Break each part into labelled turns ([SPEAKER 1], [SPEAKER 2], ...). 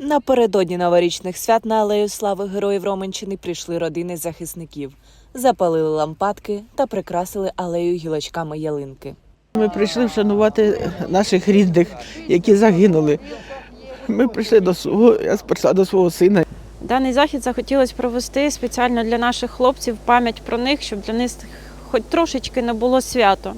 [SPEAKER 1] Напередодні новорічних свят на алею слави героїв Роменщини прийшли родини захисників, запалили лампадки та прикрасили алею гілочками ялинки.
[SPEAKER 2] Ми прийшли вшанувати наших рідних, які загинули. Ми прийшли до свого, я прийшла до свого сина.
[SPEAKER 3] Даний захід захотілося провести спеціально для наших хлопців пам'ять про них, щоб для них хоч трошечки не було свято,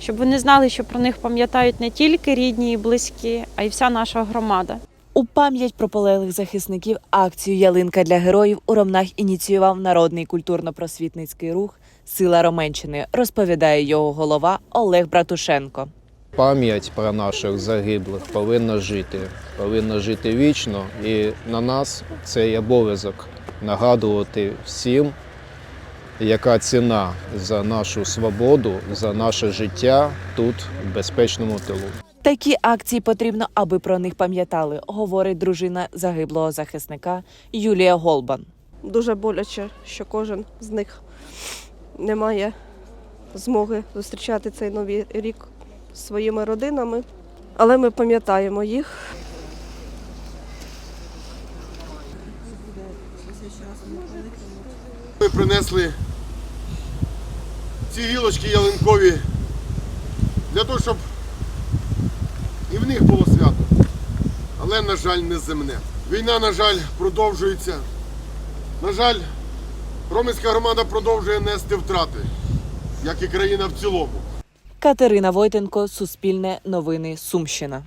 [SPEAKER 3] щоб вони знали, що про них пам'ятають не тільки рідні і близькі, а й вся наша громада.
[SPEAKER 1] У пам'ять про полеглих захисників акцію Ялинка для героїв у Ромнах ініціював народний культурно-просвітницький рух Сила Роменщини, розповідає його голова Олег Братушенко.
[SPEAKER 4] Пам'ять про наших загиблих повинна жити, повинна жити вічно, і на нас цей обов'язок нагадувати всім, яка ціна за нашу свободу, за наше життя тут, в безпечному тилу.
[SPEAKER 1] Такі акції потрібно, аби про них пам'ятали, говорить дружина загиблого захисника Юлія Голбан.
[SPEAKER 5] Дуже боляче, що кожен з них не має змоги зустрічати цей новий рік зі своїми родинами. Але ми пам'ятаємо їх.
[SPEAKER 6] Ми принесли ці гілочки ялинкові для того, щоб в них було свято. Але, на жаль, не земне. Війна, на жаль, продовжується. На жаль, Роменська громада продовжує нести втрати, як і країна в цілому.
[SPEAKER 1] Катерина Войтенко, Суспільне новини, Сумщина.